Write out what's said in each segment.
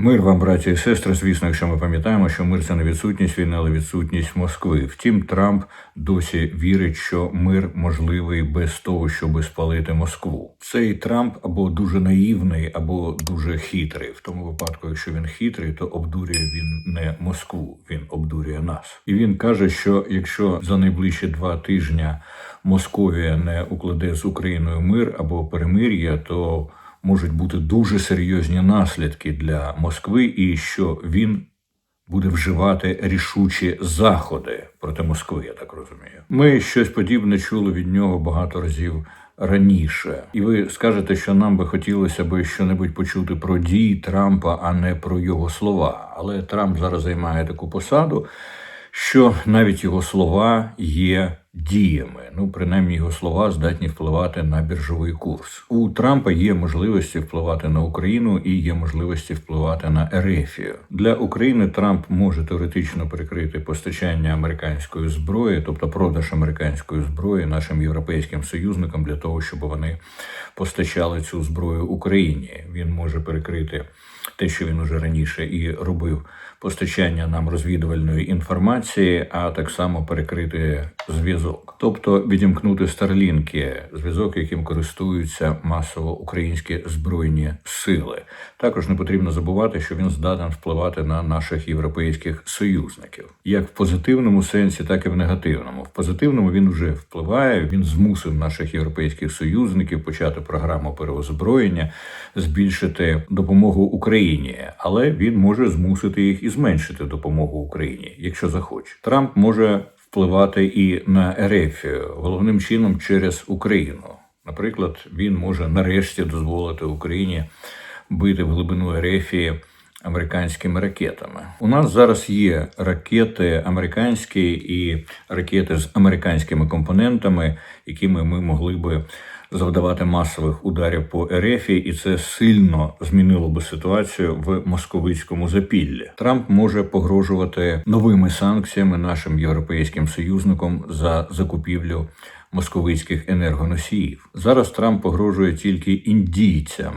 Мир вам, браті і сестри. Звісно, якщо ми пам'ятаємо, що мир це не відсутність війни, але відсутність Москви. Втім, Трамп досі вірить, що мир можливий без того, щоб спалити Москву. Цей Трамп або дуже наївний, або дуже хитрий. В тому випадку, якщо він хитрий, то обдурює він не Москву, він обдурює нас. І він каже, що якщо за найближчі два тижні Московія не укладе з Україною мир або перемир'я, то можуть бути дуже серйозні наслідки для Москви, і що він буде вживати рішучі заходи проти Москви, я так розумію. Ми щось подібне чули від нього багато разів раніше. І ви скажете, що нам би хотілося би щонебудь почути про дії Трампа, а не про його слова. Але Трамп зараз займає таку посаду, що навіть його слова є діями. Ну, принаймні, його слова здатні впливати на біржовий курс. У Трампа є можливості впливати на Україну і є можливості впливати на Ерефію. Для України Трамп може теоретично перекрити постачання американської зброї, тобто продаж американської зброї нашим європейським союзникам для того, щоб вони постачали цю зброю Україні. Він може перекрити те, що він уже раніше і робив постачання нам розвідувальної інформації, а так само перекрити зв'язок, тобто відімкнути старлінки, зв'язок, яким користуються масово українські збройні сили. Також не потрібно забувати, що він здатен впливати на наших європейських союзників, як в позитивному сенсі, так і в негативному. В позитивному він вже впливає. Він змусив наших європейських союзників почати програму переозброєння, збільшити допомогу Україні, але він може змусити їх і зменшити допомогу Україні, якщо захоче. Трамп може впливати і на Ерефію, головним чином через Україну. Наприклад, він може нарешті дозволити Україні бити в глибину Ерефії американськими ракетами. У нас зараз є ракети американські і ракети з американськими компонентами, якими ми могли би завдавати масових ударів по РФ, і це сильно змінило би ситуацію в московицькому запіллі. Трамп може погрожувати новими санкціями нашим європейським союзникам за закупівлю московицьких енергоносіїв. Зараз Трамп погрожує тільки індійцям.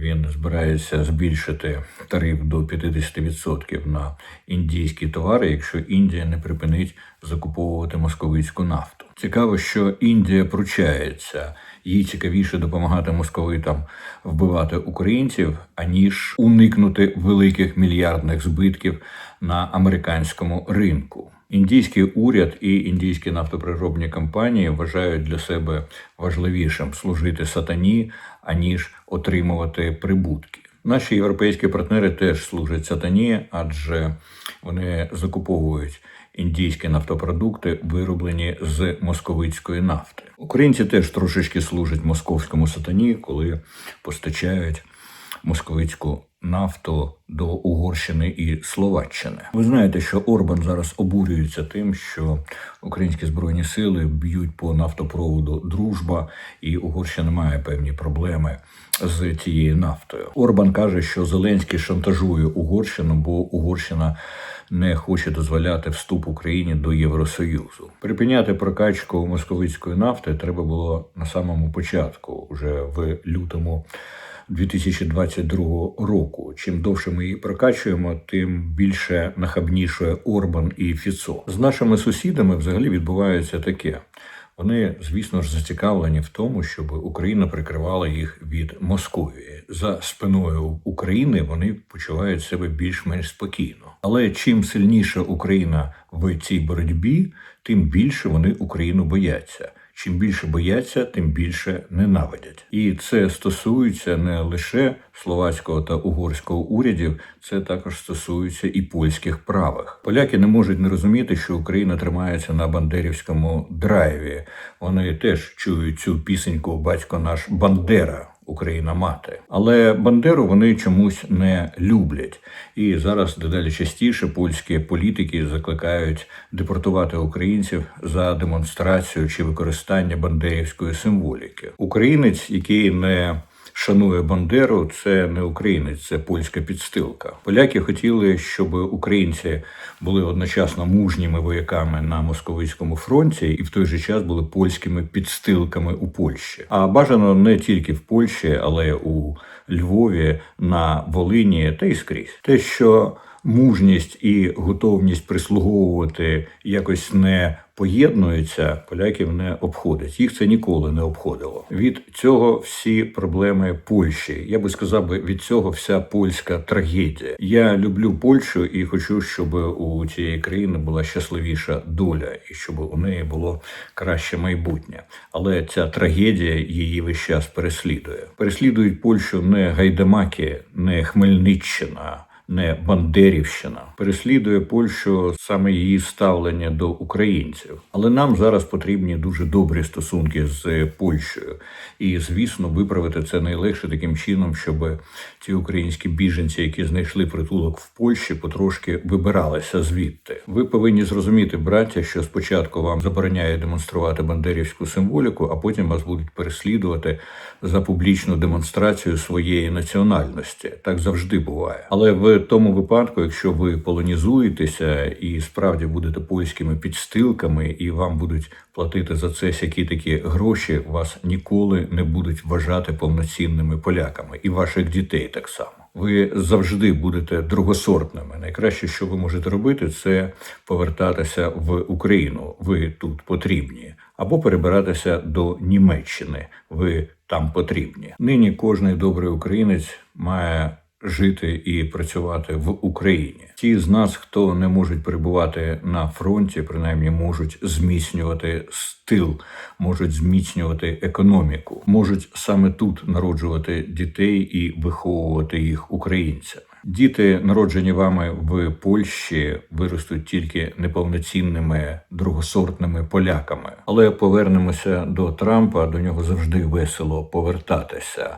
Він збирається збільшити тариф до 50% на індійські товари, якщо Індія не припинить закуповувати московицьку нафту. Цікаво, що Індія пручається. Їй цікавіше допомагати московитам вбивати українців, аніж уникнути великих мільярдних збитків на американському ринку. Індійський уряд і індійські нафтоприробні компанії вважають для себе важливішим служити сатані, аніж отримувати прибутки. Наші європейські партнери теж служать сатані, адже вони закуповують індійські нафтопродукти, вироблені з московицької нафти. Українці теж трошечки служать московському сатані, коли постачають московицьку нафту до Угорщини і Словаччини. Ви знаєте, що Орбан зараз обурюється тим, що українські збройні сили б'ють по нафтопроводу Дружба, і Угорщина має певні проблеми з цією нафтою. Орбан каже, що Зеленський шантажує Угорщину, бо Угорщина. Не хоче дозволяти вступ Україні до Євросоюзу. Припиняти прокачку московицької нафти треба було на самому початку, вже в лютому 2022 року. Чим довше ми її прокачуємо, тим більше нахабнішує Орбан і Фіцо. З нашими сусідами взагалі відбувається таке. Вони, звісно ж, зацікавлені в тому, щоб Україна прикривала їх від Московії. За спиною України вони почувають себе більш-менш спокійно. Але чим сильніша Україна в цій боротьбі, тим більше вони Україну бояться. Чим більше бояться, тим більше ненавидять. І це стосується не лише словацького та угорського урядів, це також стосується і польських правих. Поляки не можуть не розуміти, що Україна тримається на бандерівському драйві. Вони теж чують цю пісеньку Батько наш Бандера. Україна мати, але Бандеру вони чомусь не люблять, і зараз дедалі частіше польські політики закликають депортувати українців за демонстрацію чи використання бандерівської символіки. Українець, який не шанує Бандеру, це не українець, це польська підстилка. Поляки хотіли, щоб українці були одночасно мужніми вояками на московицькому фронті і в той же час були польськими підстилками у Польщі. А бажано не тільки в Польщі, але у Львові, на Волині та й скрізь. Те, що мужність і готовність прислуговувати якось не поєднуються, поляків не обходить. Їх це ніколи не обходило. Від цього всі проблеми Польщі. Я би сказав би від цього вся польська трагедія. Я люблю Польщу і хочу, щоб у цієї країни була щасливіша доля, і щоб у неї було краще майбутнє. Але ця трагедія її весь час переслідує. Переслідують Польщу не гайдамаки, не Хмельниччина не Бандерівщина, переслідує Польщу саме її ставлення до українців. Але нам зараз потрібні дуже добрі стосунки з Польщею, і звісно, виправити це найлегше таким чином, щоб ці українські біженці, які знайшли притулок в Польщі, потрошки вибиралися звідти. Ви повинні зрозуміти, браття, що спочатку вам забороняє демонструвати бандерівську символіку, а потім вас будуть переслідувати за публічну демонстрацію своєї національності. Так завжди буває. Але в тому випадку, якщо ви полонізуєтеся і справді будете польськими підстилками, і вам будуть платити за це сякі такі гроші, вас ніколи не будуть вважати повноцінними поляками, і ваших дітей так само. Ви завжди будете другосортними. Найкраще, що ви можете робити, це повертатися в Україну. Ви тут потрібні, або перебиратися до Німеччини. Ви там потрібні. Нині кожний добрий українець має жити і працювати в Україні. Ті з нас, хто не можуть перебувати на фронті, принаймні можуть зміцнювати стил, можуть зміцнювати економіку, можуть саме тут народжувати дітей і виховувати їх українцями. Діти, народжені вами в Польщі, виростуть тільки неповноцінними другосортними поляками. Але повернемося до Трампа. До нього завжди весело повертатися.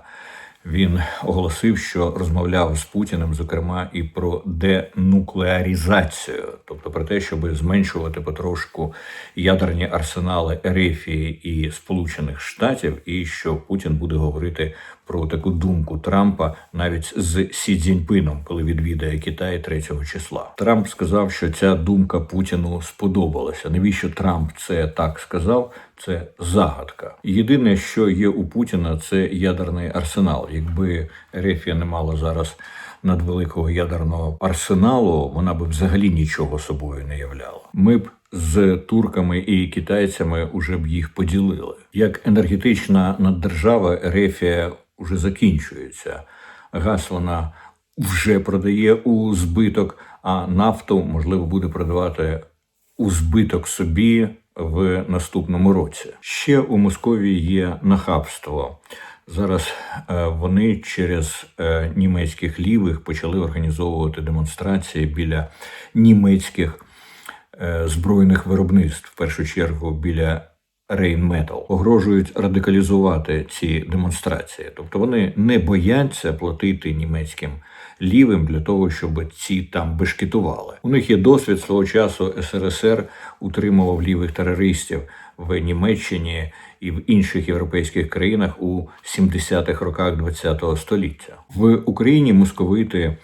Він оголосив, що розмовляв з Путіним, зокрема, і про денуклеарізацію, тобто про те, щоб зменшувати потрошку ядерні арсенали Ерефії і Сполучених Штатів, і що Путін буде говорити про таку думку Трампа навіть з Сі Цзіньпином, коли відвідає Китай 3 числа. Трамп сказав, що ця думка Путіну сподобалася. Навіщо Трамп це так сказав? Це загадка. Єдине, що є у Путіна, це ядерний арсенал. Якби Рефія не мала зараз надвеликого ядерного арсеналу, вона би взагалі нічого собою не являла. Ми б з турками і китайцями уже б їх поділили. Як енергетична наддержава, Рефія вже закінчується. Газ вона вже продає у збиток, а нафту можливо буде продавати у збиток собі в наступному році. Ще у Московії є нахабство. Зараз е, вони через е, німецьких лівих почали організовувати демонстрації біля німецьких е, збройних виробництв, в першу чергу біля Рейнметал погрожують радикалізувати ці демонстрації, тобто вони не бояться платити німецьким лівим для того, щоб ці там бешкетували. У них є досвід свого часу. СРСР утримував лівих терористів в Німеччині і в інших європейських країнах у 70-х роках ХХ століття. В Україні московити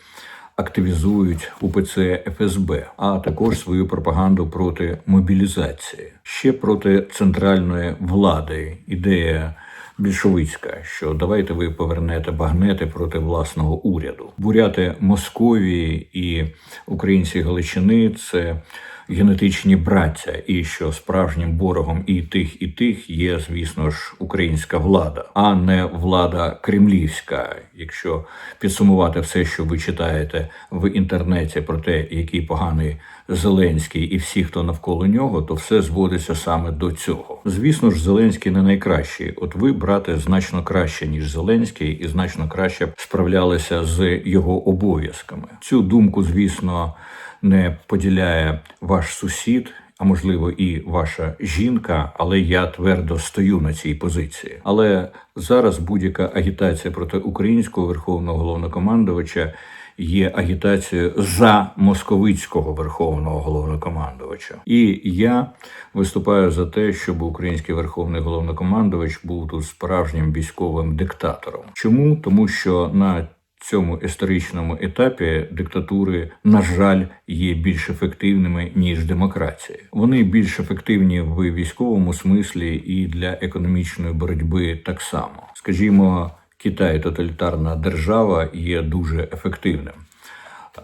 активізують УПЦ ФСБ, а також свою пропаганду проти мобілізації, ще проти центральної влади. Ідея більшовицька, що давайте ви повернете багнети проти власного уряду. Буряти Московії і українці Галичини це генетичні браття, і що справжнім ворогом і тих, і тих є, звісно ж, українська влада, а не влада кремлівська. Якщо підсумувати все, що ви читаєте в інтернеті про те, який поганий Зеленський і всі, хто навколо нього, то все зводиться саме до цього. Звісно ж, Зеленський не найкращий. От ви, брате, значно краще ніж Зеленський, і значно краще справлялися з його обов'язками. Цю думку, звісно не поділяє ваш сусід. А можливо, і ваша жінка, але я твердо стою на цій позиції. Але зараз будь-яка агітація проти українського верховного головнокомандувача є агітацією за московицького верховного головнокомандувача. І я виступаю за те, щоб український верховний головнокомандувач був тут справжнім військовим диктатором. Чому? Тому що на цьому історичному етапі диктатури, на жаль, є більш ефективними ніж демократія. Вони більш ефективні в військовому смислі і для економічної боротьби так само. Скажімо, Китай, тоталітарна держава, є дуже ефективним.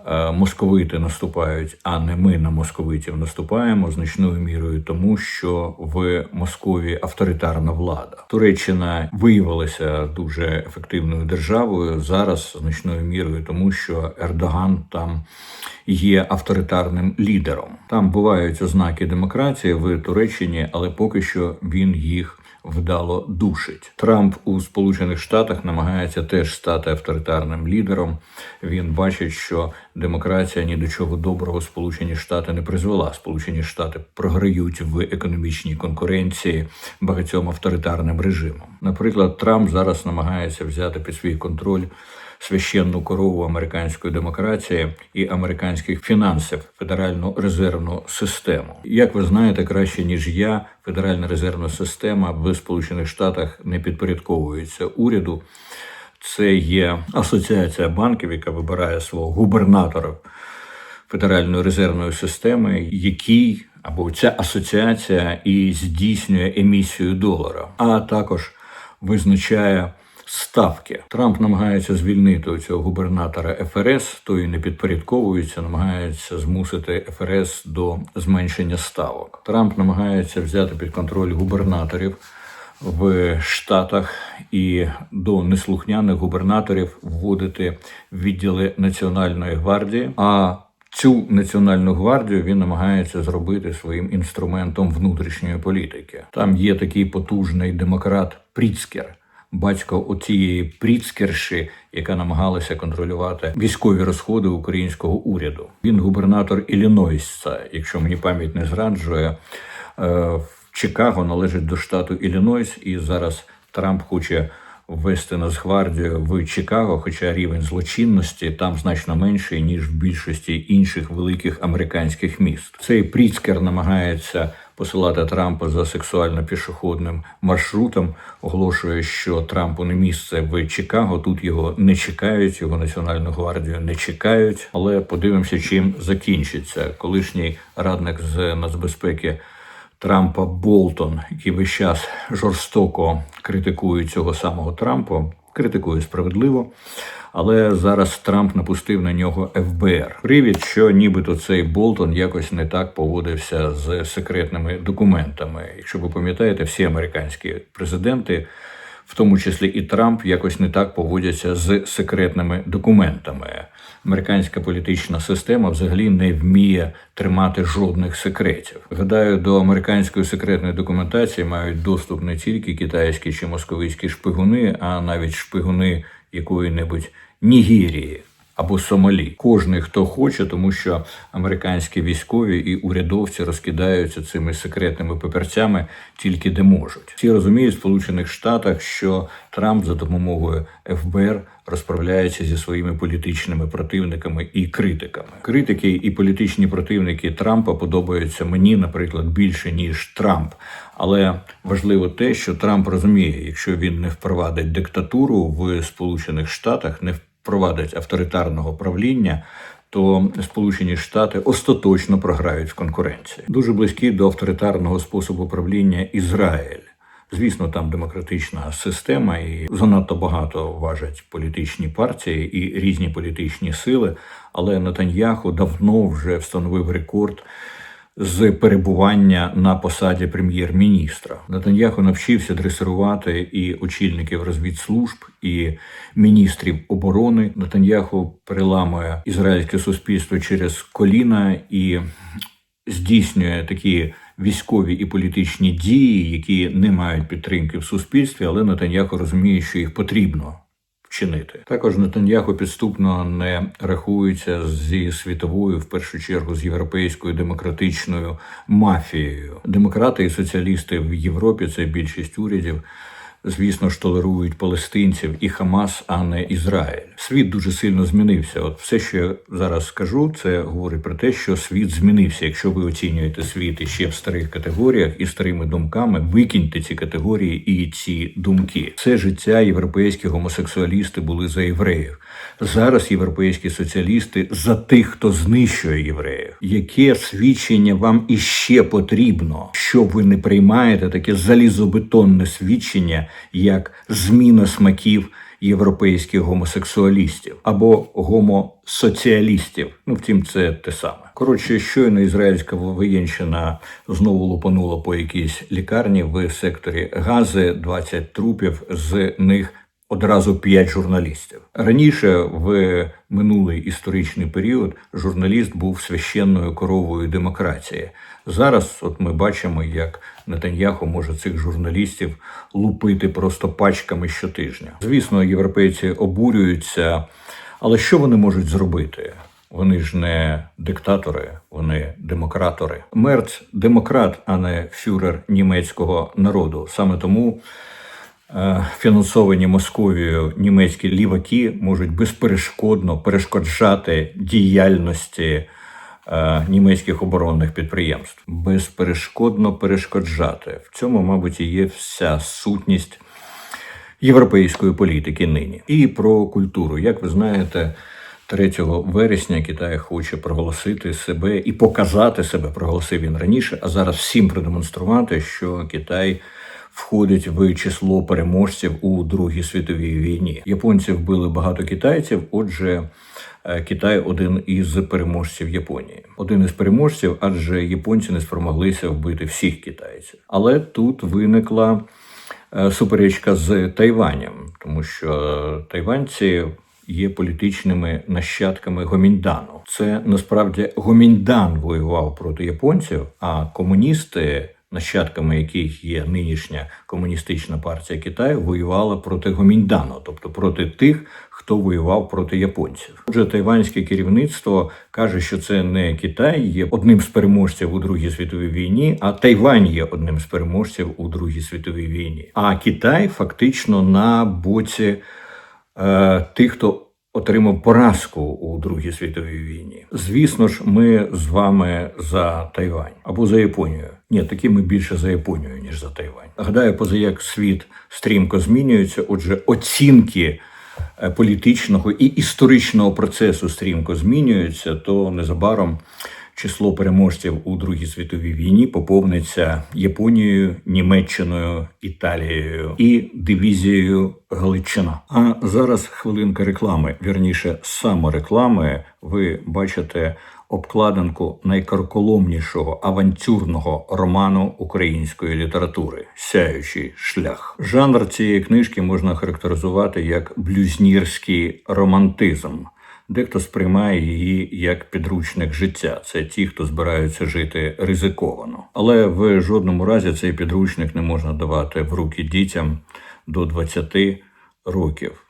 Е, Московити наступають, а не ми на московитів наступаємо значною мірою, тому що в Московії авторитарна влада. Туреччина виявилася дуже ефективною державою зараз значною мірою, тому що Ердоган там є авторитарним лідером. Там бувають ознаки демократії в Туреччині, але поки що він їх вдало душить. Трамп у Сполучених Штатах намагається теж стати авторитарним лідером. Він бачить, що демократія ні до чого доброго Сполучені Штати не призвела. Сполучені Штати програють в економічній конкуренції багатьом авторитарним режимам. Наприклад, Трамп зараз намагається взяти під свій контроль священну корову американської демократії і американських фінансів федеральну резервну систему. Як ви знаєте, краще ніж я, федеральна резервна система в Сполучених Штатах не підпорядковується уряду. Це є асоціація банків, яка вибирає свого губернатора Федеральної резервної системи, який або ця асоціація і здійснює емісію долара, а також визначає ставки. Трамп намагається звільнити цього губернатора ФРС, той не підпорядковується, намагається змусити ФРС до зменшення ставок. Трамп намагається взяти під контроль губернаторів. В Штатах і до неслухняних губернаторів вводити відділи Національної гвардії. А цю національну гвардію він намагається зробити своїм інструментом внутрішньої політики. Там є такий потужний демократ Пріцкер, батько оцієї Пріцкерші, яка намагалася контролювати військові розходи українського уряду. Він губернатор Іллінойса, якщо мені пам'ять не зраджує. Е, Чикаго належить до штату Іллінойс, і зараз Трамп хоче ввести Нацгвардію в Чикаго, хоча рівень злочинності там значно менший ніж в більшості інших великих американських міст. Цей Пріцкер намагається посилати Трампа за сексуально-пішохідним маршрутом, оголошує, що Трампу не місце в Чикаго. Тут його не чекають, його національну гвардію не чекають. Але подивимося, чим закінчиться колишній радник з нацбезпеки. Трампа Болтон, який весь час жорстоко критикує цього самого Трампа, критикує справедливо. Але зараз Трамп напустив на нього ФБР. Привід, що нібито цей Болтон якось не так поводився з секретними документами. Якщо ви пам'ятаєте, всі американські президенти, в тому числі і Трамп, якось не так поводяться з секретними документами американська політична система взагалі не вміє тримати жодних секретів. Гадаю, до американської секретної документації мають доступ не тільки китайські чи московицькі шпигуни, а навіть шпигуни якої-небудь Нігерії або Сомалі. Кожний хто хоче, тому що американські військові і урядовці розкидаються цими секретними папірцями тільки де можуть. Всі розуміють в Сполучених Штатах, що Трамп за допомогою ФБР розправляється зі своїми політичними противниками і критиками. Критики і політичні противники Трампа подобаються мені, наприклад, більше ніж Трамп. Але важливо те, що Трамп розуміє, якщо він не впровадить диктатуру в Сполучених Штатах, не впровадить авторитарного правління. То Сполучені Штати остаточно програють в конкуренції. Дуже близькі до авторитарного способу правління Ізраїль. Звісно, там демократична система, і занадто багато важать політичні партії і різні політичні сили. Але Натаньяху давно вже встановив рекорд з перебування на посаді прем'єр-міністра. Натаньяху навчився дресирувати і очільників розвідслужб, і міністрів оборони. Натаньяху переламує ізраїльське суспільство через коліна і здійснює такі військові і політичні дії, які не мають підтримки в суспільстві, але Натаньяху розуміє, що їх потрібно вчинити. Також Нетаньяху підступно не рахується зі світовою, в першу чергу з європейською демократичною мафією. Демократи і соціалісти в Європі це більшість урядів. Звісно ж, толерують палестинців і Хамас, а не Ізраїль. Світ дуже сильно змінився. От все, що я зараз скажу, це говорить про те, що світ змінився. Якщо ви оцінюєте світ іще в старих категоріях і старими думками, викиньте ці категорії і ці думки. Все життя європейські гомосексуалісти були за євреїв. Зараз європейські соціалісти за тих, хто знищує євреїв. Яке свідчення вам іще потрібно, що ви не приймаєте таке залізобетонне свідчення, як зміна смаків європейських гомосексуалістів або гомосоціалістів? Ну, втім, це те саме. Коротше, щойно ізраїльська воєнщина знову лупанула по якійсь лікарні в секторі Гази, 20 трупів, з них одразу 5 журналістів. Раніше, в минулий історичний період, журналіст був священною коровою демократії. Зараз, от ми бачимо, як Нетаньяху може цих журналістів лупити просто пачками щотижня. Звісно, європейці обурюються, але що вони можуть зробити? Вони ж не диктатори, вони демократори. Мерц демократ, а не фюрер німецького народу. Саме тому фінансовані Московією німецькі ліваки можуть безперешкодно перешкоджати діяльності е, німецьких оборонних підприємств. Безперешкодно перешкоджати. В цьому, мабуть, і є вся сутність європейської політики нині. І про культуру. Як ви знаєте, 3 вересня Китай хоче проголосити себе і показати себе, проголосив він раніше, а зараз всім продемонструвати, що Китай входить в число переможців у Другій світовій війні. Японці вбили багато китайців. Отже, е, Китай один із переможців Японії, один із переможців, адже японці не спромоглися вбити всіх китайців. Але тут виникла е, суперечка з Тайванем, тому що тайванці є політичними нащадками Гоміндану. Це насправді Гоміндан воював проти японців, а комуністи. Нащадками яких є нинішня комуністична партія Китаю, воювала проти Гоміндану, тобто проти тих, хто воював проти японців. Отже, тайванське керівництво каже, що це не Китай є одним з переможців у Другій світовій війні, а Тайвань є одним з переможців у Другій світовій війні. А Китай фактично на боці е, тих, хто отримав поразку у Другій світовій війні. Звісно ж, ми з вами за Тайвань або за Японію. Ні, такі ми більше за Японію ніж за Тайвань. Гадаю, поза як світ стрімко змінюється. Отже, оцінки е, політичного і історичного процесу стрімко змінюються, то незабаром. Число переможців у Другій світовій війні поповниться Японією, Німеччиною, Італією і дивізією Галичина. А зараз хвилинка реклами. Вірніше, самореклами. Ви бачите обкладинку найкарколомнішого авантюрного роману української літератури Сяючий шлях. Жанр цієї книжки можна характеризувати як блюзнірський романтизм. Дехто сприймає її як підручник життя. Це ті, хто збираються жити ризиковано. Але в жодному разі цей підручник не можна давати в руки дітям до 20 років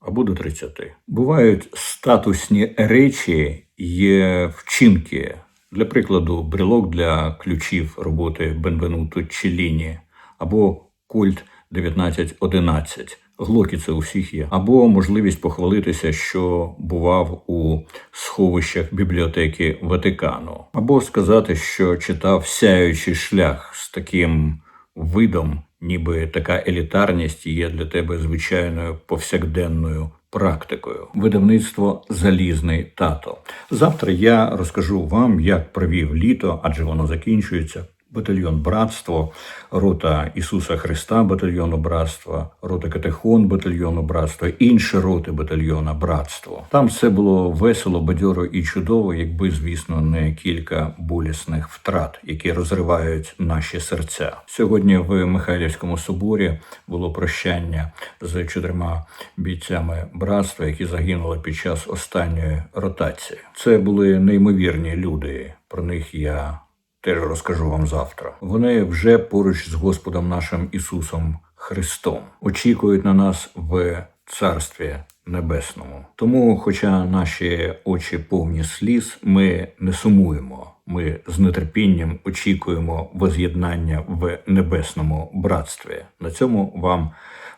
або до 30. Бувають статусні речі є вчинки. Для прикладу, брелок для ключів роботи Бенвенуто Челіні або культ 1911. Глоки це у всіх є, або можливість похвалитися, що бував у сховищах бібліотеки Ватикану, або сказати, що читав сяючий шлях з таким видом, ніби така елітарність є для тебе звичайною повсякденною практикою. Видавництво Залізний тато. Завтра я розкажу вам, як провів літо, адже воно закінчується батальйон Братство, рота Ісуса Христа батальйону Братства, рота Катехон батальйону Братства, інші роти батальйона Братство. Там все було весело, бадьоро і чудово, якби, звісно, не кілька болісних втрат, які розривають наші серця. Сьогодні в Михайлівському соборі було прощання з чотирма бійцями братства, які загинули під час останньої ротації. Це були неймовірні люди. Про них я теж розкажу вам завтра. Вони вже поруч з Господом нашим Ісусом Христом очікують на нас в Царстві Небесному. Тому, хоча наші очі повні сліз, ми не сумуємо. Ми з нетерпінням очікуємо воз'єднання в небесному братстві. На цьому вам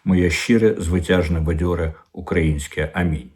моє щире, звитяжне, бадьоре українське амінь.